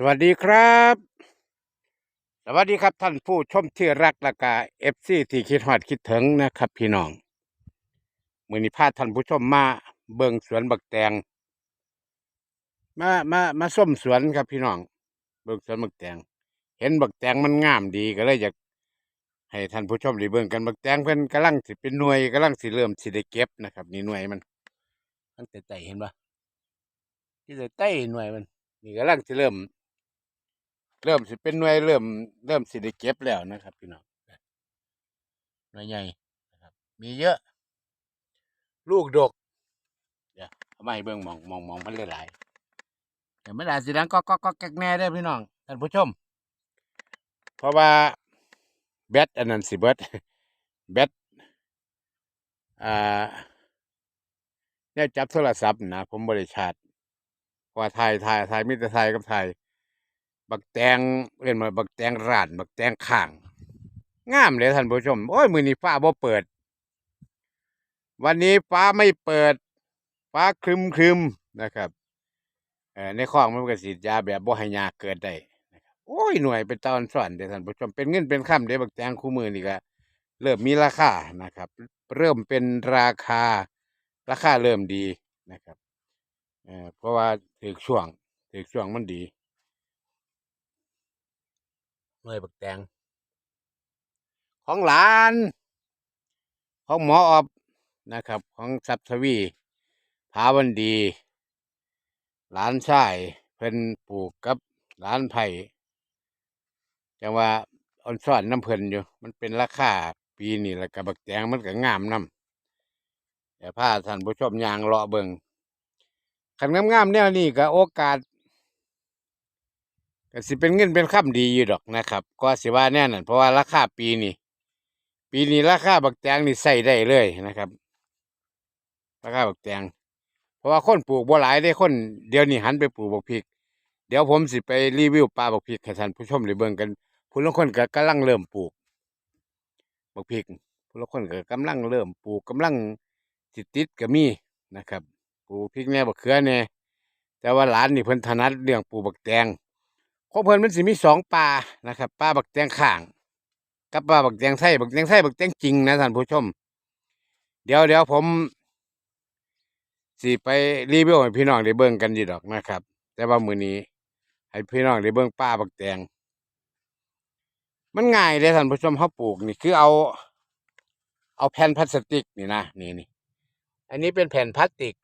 สวัสดีครับ สวัสดีครับท่านผู้ชมที่รักละกาเอฟซีที่คิดฮอดคิดถึงนะครับพี่น้องมือนี้พาท่านผู้ชมมาเบิ่งสวนบักแตง มามามาส้มสวนครับพี่น้อง เบิ่งสวนบักแตง เห็นบักแตงมันงามดีก็เลยอยากให้ท่านผู้ชมได้เบิ่งกันบักแตงเพิ่นกำลังสิเป็นหน่วยกำลังสิเริ่มสิได้เก็บนะครับ นี่หน่วยมันมันแต่ใจเห็นปะที่แต่ใต้หน่วยมัน นี่กำลังสิเริ่ม เริ่มสิเป็นหน่วยเริ่ม เริ่มสิได้เก็บแล้วนะครับ พี่น้องหน่วยใหญ่นะครับ มีเยอะ ลูกดก เดี๋ยวเอามาให้เบิ่งมองมองมองมันหลายๆแต่ไม่ได้สิดังก็ก็ก็แก๊กแน่ได้พี่น้องท่านผู้ชม เพราะว่าแบตอันนั้นสิเบิดแบตอ่าเนี่ยจับโทรศัพท์นะผมบริชาร์จเพราะว่าถ่ายถ่ายถ่ายมิตรถ่ายกับถ่าย บักแตงเรียนมาบักแตงร้านบักแตงข้างงามเลยท่านผู้ชม โอ้ยมือนี้ฟ้าบ่เปิด วันนี้ฟ้าไม่เปิด ฟ้าครึมครึมนะครับเออในคลองมันก็สีดยาแบบบ่ให้ยาเกิดได้นะครับโอ้ยหน่วยเป็นตอนสอนเด้อท่านผู้ชมเป็นเงินเป็นคำเด้อบักแตงคู่มือนี่ก็เริ่มมีราคานะครับ เริ่มเป็นราคาราคาเริ่มดีนะครับเออเพราะว่าถือช่วงถือช่วงมันดี น่วยบักแตง ของหลาน ของหมออบนะครับ ของสับทวีภาวันดี หลานชายเพิ่นปลูกกับหลานไผ่จังว่าออนซ่อนน้ำเพิ่นอยู่ มันเป็นราคาปีนี้แล้วก็บักแตงมันก็งามนํเดี๋ยวพาท่านผู้ชมยางเลาะเบิงคันงามๆแนวนี้ก็โอกาส ก็สิเป็นเงินเป็นคำดีอยู่ดอกนะครับ ก็สิว่าแน่นั่นเพราะว่าราคาปีนี้ปีนี้ราคาบักแตงนี่ใส่ได้เลยนะครับ ราคาบักแตงเพราะว่าคนปลูกบ่หลายได้คนเดี๋ยวนี้หันไปปลูกบักพริก เดี๋ยวผมสิไปรีวิวปลาบักพริกให้ท่านผู้ชมได้เบิ่งกันผู้ลงคนก็กำลังเริ่มปลูกบักพริกผู้ลงคนก็กำลังเริ่มปลูกกำลังสิดติดก็มีนะครับ ปลูกพริกแน่บักเขือแน่แต่ว่าหลานนี่เพิ่นถนัดเรื่องปลูกบักแตง ของเพิ่นมันสิมีสองปลานะครับปลาบักแตงข้าง กับปลาบักแตงไทยบักแตงไทยบักแตงจริงนะท่านผู้ชม เดี๋ยวเดี๋ยวผมสิไปรีวิวให้พี่น้องได้เบิ่งกันดีดอกนะครับ แต่ว่ามือนี้ ให้พี่น้องได้เบิ่งปลาบักแตงมันง่ายเลยท่านผู้ชมเขาปลูกนี่คือเอา เอาแผ่นพลาสติกนี่นะนี่นี่อันนี้เป็นแผ่นพลาสติก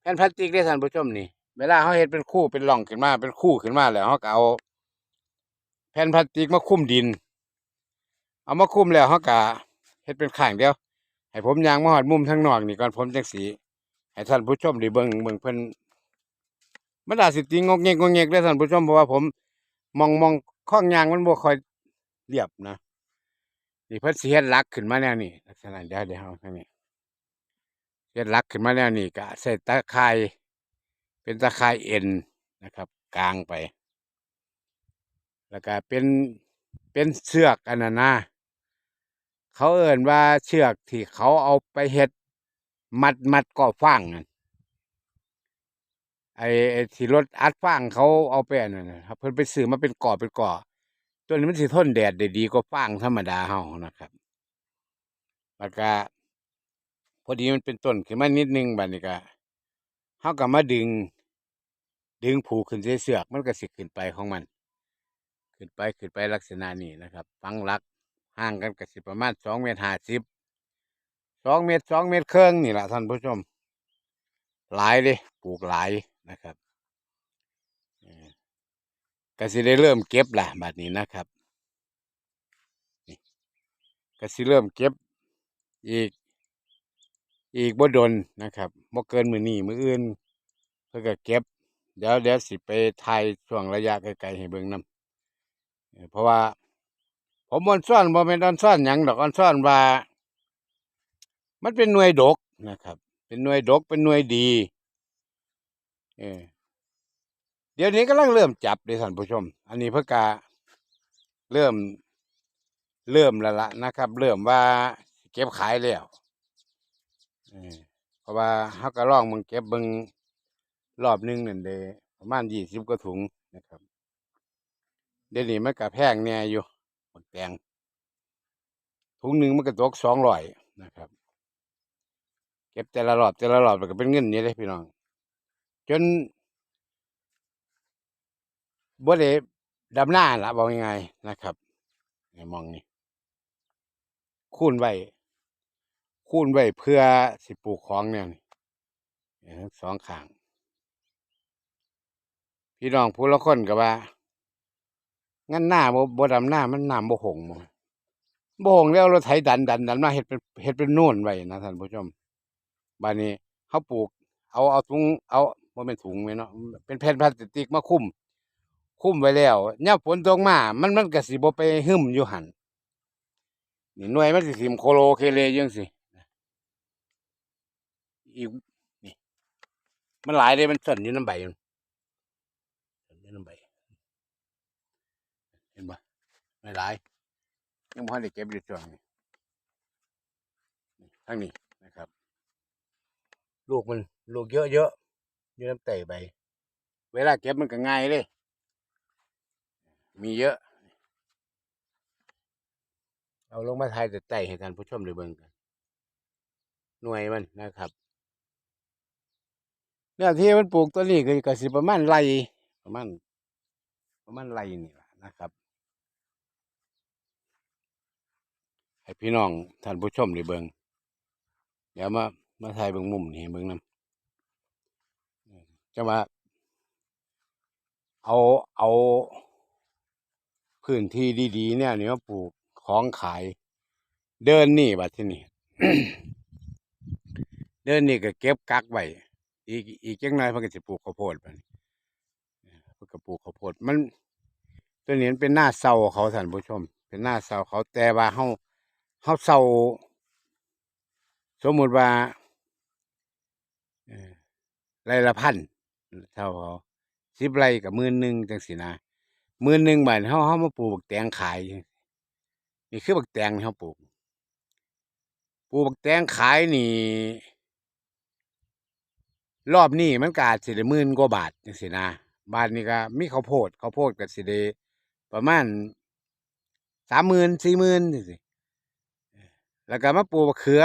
แผ่นพลาสติกเลยท่านผู้ชมนี่ เวลาเขาเฮ็ดเป็นคู่เป็นร่องขึ้นมา เป็นคู่ขึ้นมาแล้วเขาก็เอา แผ่นพลาสติกมาคุ้มดิน เอามาคุ้มแล้วเขาก็เฮ็ดเป็นข้างเดียว ให้ผมยางมาหอดมุมทางนอกนี่ก่อนผมจังสีให้ท่านผู้ชมได้เบิ่งเบิ่งเพิ่นมันอาจสิติงงกเงกงกเงกเด้ท่านผู้ชมเพราะว่าผมมองมองข้องยางมันบ่ค่อยเรียบนะนี่เพิ่นสิเฮ็ดลักขึ้นมาแนวนี้ลักษณะเดี๋ยวเดี๋ยวเอาทางนี้เฮ็ดลักขึ้นมาแนวนี้ก็ใส่ตะไคร้ เป็นตะข่ายเอ็นนะครับ กลางไป แล้วก็เป็นเป็นเชือกอันนั้นนะเขาเอ่นว่าเชือกที่เขาเอาไปเฮ็ดมัดมัดก่อฟางนั่นไอ้ที่รถอัดฟางเขาเอาไปนนั้นนะครับเพิ่นไปซื้อมาเป็นก่อเป็นก่อตัวนี้มันสิทนแดดได้ดีกว่าฟางธรรมดาเฮานะครับ แล้วก็พอดีมันเป็นต้นขึ้นมานิดนึงบัดนี้ก็เฮาก็มาดึง ดึงผูกขึ้นเสือกมันก็สิขึ้นไปของมัน ขึ้นไปขึ้นไปลักษณะนี้นะครับ ฟังลักห่างกันก็สิประมาณสองเมตรห้าสิบสองเมตรสองเมตรครึ่องนี่แหละท่านผู้ชม หลายเลยปลูกหลายนะครับก็สิได้เริ่มเก็บละบัดนี้นะครับก็สิเริ่มเก็บอีก อีกบ่ดนนะครับบ่เกินมือนี้มืออื่นเพื่อก็เก็บ เดี๋ยวเดี๋ยวสิไปถ่ายช่วงระยะไกลๆให้เบิ่งนํเพราะว่า ผมบอนซ่อนบ่เป็นออนซ่อนหยังดอกออนซ่อนว่า มันเป็นหน่วยดกนะครับ เป็นหน่วยดกเป็นหน่วยดีเออเดี๋ยวนี้กำลังเริ่มจับเด้ท่านผู้ชม อันนี้เพื่อกาเริ่มเริ่มแล้วละนะครับ เริ่มว่าเก็บขายแล้วเพราะว่าเฮาก็ลองมึงเก็บเบิง รอบหนึงนั่นเด้ประมาณยี่สิบกว่าถุงนะครับ เดี๋ยวนี้มันก็แพงแน่อยู่หมดแตงถุงหนึ่งมันก็ตกสองร้อยนะครับ เก็บแต่ละรอบแต่ละรอบมันก็เป็นเงินนี่เลยพี่น้อง จนบ่ได้ดำหน้าละบอกยังไงนะครับมองนี่คูณไว้คูณไว้เพื่อสิปลูกของเนี่ยสองข้าง พี่น้องผู้ละคนก็ว่า งั้นหน้าบ่บ่ดำหน้ามันน้ำบ่หงบ่บ่หงแล้วเราไถดันดันดันมาเฮ็ดเป็นเฮ็ดเป็นนู่นไว้นะท่านผู้ชมบัดนี้เฮาปลูก เอาเอาถุงเอาบ่แม่นถุงแม่เนาะเป็นแผ่นพลาสติกมาคลุมคุ้มไว้แล้วยามฝนตกมา มันมันก็สิบ่ไปหึมอยู่หันนี่หน่วยมันสิสิมโคโลเคเลยังซี่อีกนี่มันหลายเด้มันสั่นอยู่น้ำใบมัน สั่นอยู่น้ำใบเห็นบ่ไม่หลายยังบ่ทันได้เก็บอยู่ช่วงนี้นี่ทางนี้นะครับ ลูกมันลูกเยอะๆอยู่น้ำไตใบเวลาเก็บมันก็ง่ายเลย มีเยอะ เอาลงมาทายแต่ไต่ให้ท่านผู้ชมได้เบิ่งกัน หน่วยมันนะครับ เนี่ยที่มันปลูกตัวนี้ก็ก็สิประมาณไร ประมาณประมาณไรนี่แหละนะครับ ให้พี่น้องท่านผู้ชมได้เบิ่งเดี๋ยวมามาถ่ายเบิ่งมุมนี่ให้เบิ่งนํจะมาเอาเอาพื้นที่ดี ๆ เนี่ยนี่มาปลูกของขาย เดินนี่บัดที่นี่เดินนี่ก็เก็บกักไว้อีกอีกจังหน่อยเพิ่นก็สิปลูกข้าวโพดบัดนี้ เพิ่นก็ปลูกข้าวโพดมัน ตัวนี้นเป็นหน้าเศร้าเขาท่านผู้ชม เป็นหน้าเศร้าเขาแต่ว่าเฮาเฮาเศร้าสมมุติว่าไรละพันเท่าเขาสิบไรกับมื่นหนึ่งจังสินะมื่นหนึ่งบาทเฮาเฮามาปลูกบักแตงขายนี่คือบักแตงเฮาปลูกปลูกบักแตงขายนี่ รอบนี้มันกาจสิได้มื่นกว่าบาทจังซี่นะ บาทนี้ก็มีข้าวโพดข้าวโพดก็สิได้ประมาณสามหมื่นสี่หมื่นจังซี่แล้วก็มาปลูกบักเขือ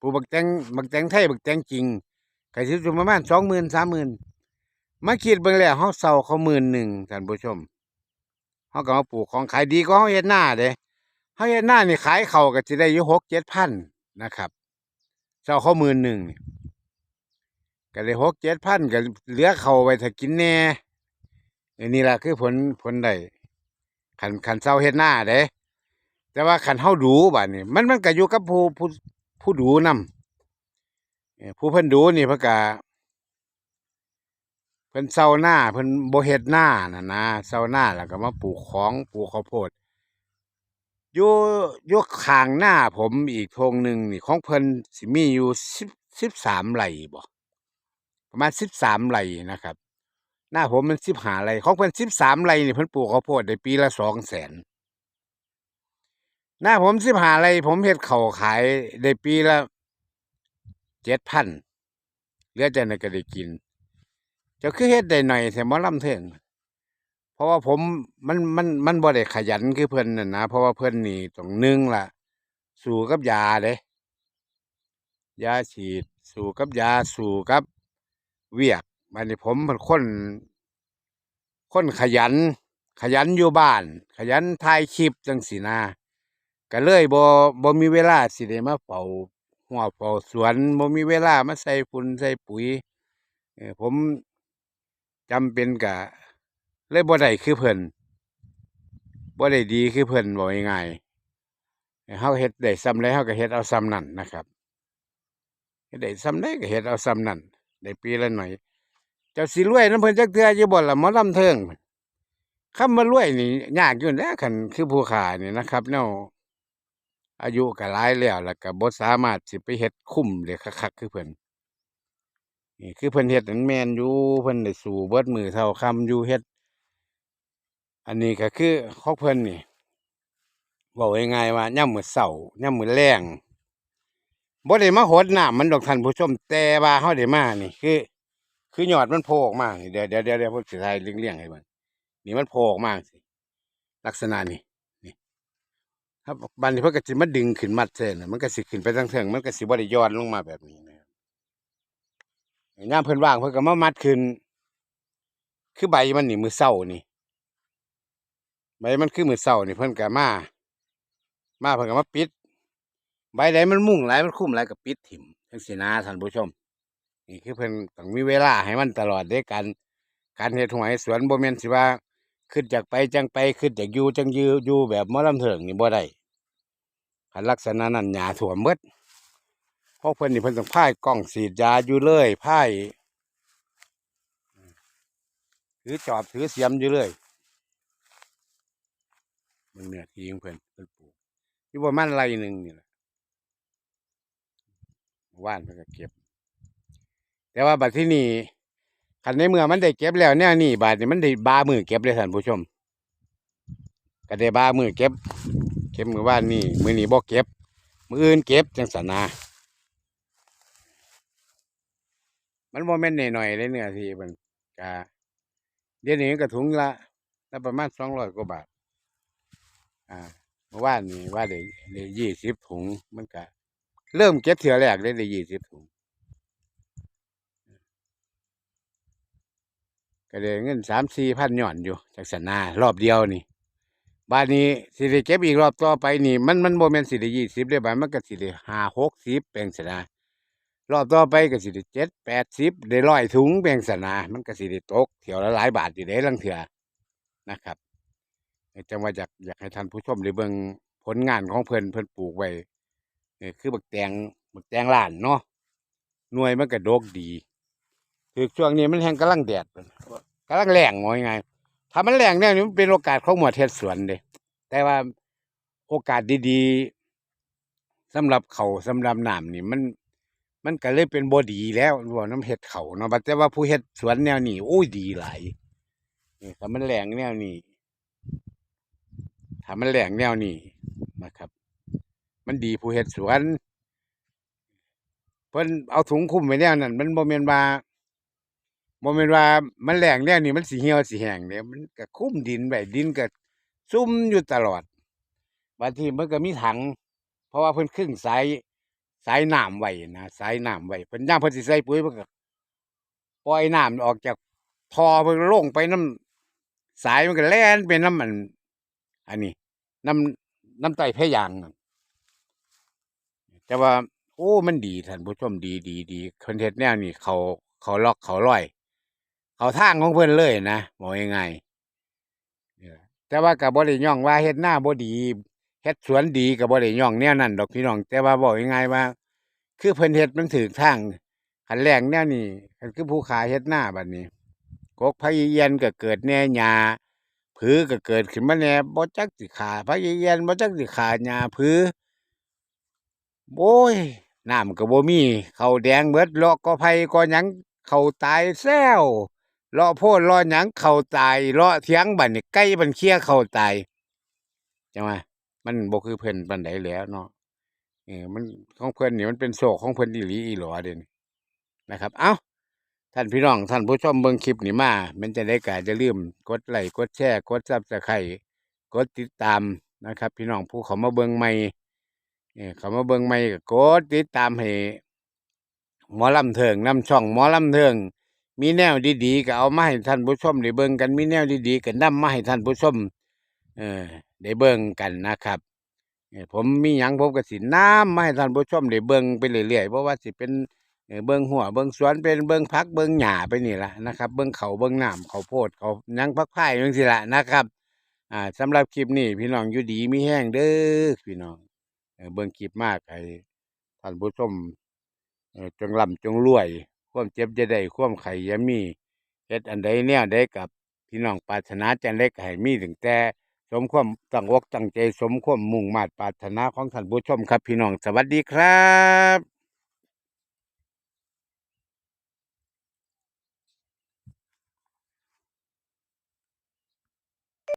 ปลูกบักแตงบักแตงไทยบักแตงจริงก็สิอยู่ประมาณสองหมื่นสามหมื่นมาคิดเบิ่งแล้วเฮาเซาเขาหมื่นหนึ่งท่านผู้ชมเฮาก็มาปลูกของขายดีกว่าเฮาเฮ็ดหน้าเด้เฮาเฮ็ดหน้านี่ขายเขาก็สิได้อยู่หกเจ็ดพันนะครับเซาเขาหมื่นหนึ่งก็เลยหกเจ็ดพันก็เหลือเขาไว้ถ้ากินแน่ อันนี้แหละคือผลผลได้ขันขันเศร้าเฮ็ดหน้าเด้แต่ว่าขันเฮาดูบัดนี้มันมันก็อยู่กับผู้ผู้ผู้ดูนำผู้เพิ่นดูนี่เพิ่นก็เพิ่นเศร้าหน้าเพิ่นบ่เฮ็ดหน้าน่ะนะเศร้าหน้าแล้วก็มาปลูกของปลูกข้าวโพดอยู่อยู่ข้างหน้าผมอีกทงหนึ่งนี่ของเพิ่นสิมีอยู่สิบสิบสามไร่บ่ประมาณสิบสามไร่นะครับ หน้าผมมันสิบหาไร่ของเพิ่นสิบสามไร่นี่เพิ่นปลูกข้าวโพดได้ปีละสองแสนหน้าผมสิบหาไร่ผมเฮ็ดเข้าขายได้ปีละเจ็ดพันเหลือแต่ในก็ได้กิน จะคือเฮ็ดได้หน่อยแต่หมอลำเทิงเพราะว่าผมมันมันมันบ่ได้ขยันคือเพิ่นน่ะนะเพราะว่าเพิ่นนี่ต้องนึ่งล่ะ สู้กับยาเด้ยาฉีด สู้กับยาสู้กับเวียก บัดนี้ผมเป็นคน คนขยัน ขยันอยู่บ้าน ขยันถ่ายคลิปจังสีนาก็เลยบ่บ่มีเวลาสิได้มาเฝ้าหัวเฝ้าสวนบ่มีเวลามาใส่ฝุ่นใส่ปุ๋ยผมจำเป็นกะเลยบ่ได้คือเพิ่นบ่ได้ดีคือเพิ่นบอกง่ายๆเฮาเฮ็ดได้ซ้ำใดเฮาก็เฮ็ดเอาซ้ำนั่นนะครับเฮ็ดได้ซ้ำใดก็เฮ็ดเอาซ้ำนั่นได้ปีละหน่อย เจ้าสิรวยน้ำเพิ่นจักเทืออยู่บ่ล่ะหมอลำเทิงคำว่ารวยนี่ยากอยู่แล้วคันคือผู้ขานี่นะครับแนวอายุก็หลายแล้วแล้วก็บ่สามารถสิไปเฮ็ดคุ้มได้คักๆคือเพิ่นนี่คือเพิ่นเฮ็ดนั้นแม่นอยู่เพิ่นได้สู้เบิดมือเท่าคำอยู่เฮ็ด อันนี้ก็คือของเพิ่นนี่เว้าง่ายๆว่ายามมื้อเช้ายามมื้อแลงบ่ได้มาหดน้ำมันดอกท่านผู้ชมแต่ว่าเฮาได้มานี่คือ คือยอดมันโผล่ออกมาเดี๋ยวเดี๋ยวเดี๋ยวเดี๋ยวผมสิถ่ายเลี่ยงๆให้เบิ่งนี่มันโผล่ออกมาสิลักษณะนี้นี่ครับบัดนี้เพิ่นก็สิมาดึงขึ้นมัดเส้นน่ะมันก็สิขึ้นไปทางเทิงมันก็สิบ่ได้ยอนลงมาแบบนี้นะครับยามเพิ่นว่างเพิ่นก็มามัดขึ้น คือใบมันนี่มือเศร้านี่ใบมันคือมือเศร้านี่เพิ่นก็มา มาเพิ่นก็มาปิด ใบใดมันมุ่งหลายมันคุ้มหลายก็ปิดถิ่มจังซี่นะท่านผู้ชม นี่คือเพิ่นต้องมีเวลาให้มันตลอดเด้การการเฮ็ดหวยสวนบ่แม่นสิว่าขึ้นจากไปจังไปขึ้นจากอยู่จังยูอยู่แบบมอลำเถิงนี่บ่ได้คันลักษณะนั้นหญ้าท่วมหมดพราะเพิ่นนี่เพิ่นต้องพายกล้องฉีดยาอยู่เลยพายถือจอบถือเสียมอยู่เลยมึงเนี่ยทีงเพิ่นเพิ่นปลูกอยู่ประมาณไรหนึ่งนี่แหละว่านเพิ่นก็เก็บ แต่ว่าบัดที่นี่คันในเมื่อมันได้เก็บแล้วแนวนี้บาดนี้มันได้บามือเก็บเลยท่านผู้ชมก็ได้บามือเก็บ เก็บมือว่านนี่มือนี้บ่เก็บ มืออื่นเก็บจังสันนามันโมเมนต์หน่อยๆเลยเนี่ยที่มันกะเดี๋ยวนี้ก็ถุงละละประมาณสองร้อยกว่าบาท อ่าเมื่อวานนี่ว่าได้ได้ยี่สิบถุงมันก็เริ่มเก็บเถื่อแรกได้ได้ยี่สิบถุง ก็ได้เงินสามสี่พันหย่อนอยู่จากสนารอบเดียวนี่บ้านนี้สิได้เก็บอีกรอบต่อไปนี่ มันมันโมเมนสิได้ยี่สิบได้บ้านมันก็สิได้ห้าหกสิบแปลงสนารอบต่อไปก็สิได้เจ็ดแปดสิบได้ร้อยถุงแปลงสนา มันก็สิได้ตกเที่ยวละหลายบาทอยู่ได้ลังเถื่อนะครับจังว่าอยากอยากให้ท่านผู้ชมได้เบิ่งผลงานของเพิ่นเพิ่นปลูกไว้นี่คือบักแตงบักแตงล้านเนาะหน่วยมันก็ดกดี คือช่วงนี้มันแห้งกำลังแดดกำลังแรงงอยไงถ้ามันแรงเนี่ยมันเป็นโอกาสของหมวดเทศสวนเด้แต่ว่าโอกาสดีๆสำหรับเขาสำหรับน้ำนี่มัน มันก็เลยเป็นบ่ดีแล้วว่าน้ำเห็ดเขาเนาะแต่ว่าผู้เฮ็ดสวนแนวนี้โอ้ยดีหลายนี่ถ้ามันแรงแนวนี้ถ้ามันแรงแนวนี้นะครับ มันดีผู้เฮ็ดสวนเพิ่นเอาถุงคลุมไว้แนวนั้นมันบ่แม่นว่า บ่แม่นว่ามันแรงแนวนี้มันสิเหี่ยวสิแห้งเด้มันก็คลุมดินไว้ดินก็ซุ่มอยู่ตลอดบางทีมันก็มีถัง เพราะว่าเพิ่นครึ่งสายสายน้ำไว้นะสายน้ำไว้เพิ่นย่ามเพิ่นสิใส่ปุ๋ยเพิ่นก็ปล่อยน้ำออกจากท่อเพิ่นลงไปน้ำสายมันก็แล่นไปน้ำมัน อันนี้น้ำน้ำไตแพยางแต่ว่า โอ้มันดีท่านผู้ชมดีดีดีคอนเทนต์แนวนี่เขาเขาล็อกเขาร้อย เขาทางของเพิ่อนเลยนะบอกยังไงแต่ว่ากับบ่ได้ย่องว่าเฮ็ดหน้าบดีเฮ็ดสวนดีกับบ่ได้ย่องแนวนั้นดอกพี่น้อง แต่ว่าบอกยังไงว่า คือเพิ่นเฮ็ดมันถูกทางคันแรงแนวนี้คันคือผู้ขายเฮ็ดหน้าบัดนี้กกพะเยียนก็เกิดแน่หญ้าผือก็เกิดขึ้นมาแน่บ่จักสิขาพะเยียนบ่จักสิขาหญ้าผือโอ้ยน้ำก็บ่มีเขาแดงเบิดเลาะก็ไผก็หยังเขาตายแซว เลาะโพดเลาะหยังเขาตายเลาะเถียงบัดนี่ไก่มันเคี้ยเขาตายจังว่ามันบ่คือเพิ่นปานใดแล้วเนาะเออมันของเพิ่นนี่มันเป็นโศกของเพิ่นอีหลีอีหลอเด่นนะครับ เอ้าท่านพี่น้องท่านผู้ชมเบิ่งคลิปนี้มามันจะได้ก็อย่าลืมกดไลค์กดแชร์กด Subscribe กดติดตามนะครับ พี่น้องผู้เขามาเบิ่งใหม่เออเขามาเบิ่งใหม่ก็กดติดตามให้หมอลำเทิงนำช่องหมอลำเทิง มีแนวดีๆก็เอามาให้ท่านผู้ชมได้เบิ่งกันมีแนวดีๆก็นำมาให้ท่านผู้ชมเออได้เบิ่งกันนะครับผมมีหยังผมก็สิน้ำมาให้ท่านผู้ชมได้เบิ่งไปเรื่อยๆเพราะว่าสิเป็นเบิ่งหัวเบิ่งสวนเป็นเบิ่งพักเบิ่งหญ้าไปนี่ละนะครับ เบิ่งเขาเบิ่งน้ำเขาโพดเขายังพักพายจังซี่ล่ะนะครับ อ่าสำหรับคลิปนี้พี่น้องอยู่ดีมีแห้งเด้อพี่น้องเบิ่งคลิปมากให้ท่านผู้ชมเอ่อจงร่ำจงรวย ความเจ็บจะได้ความไข่ยามีเฮ็ดอันใดเนี่ยได้กับพี่น้องปรารถนาจังเล็กให้มีถึงแต่ สมความตั้งอกตั้งใจสมความมุ่งมาดปรารถนาของท่านผู้ชมครับ พี่น้องสวัสดีครับ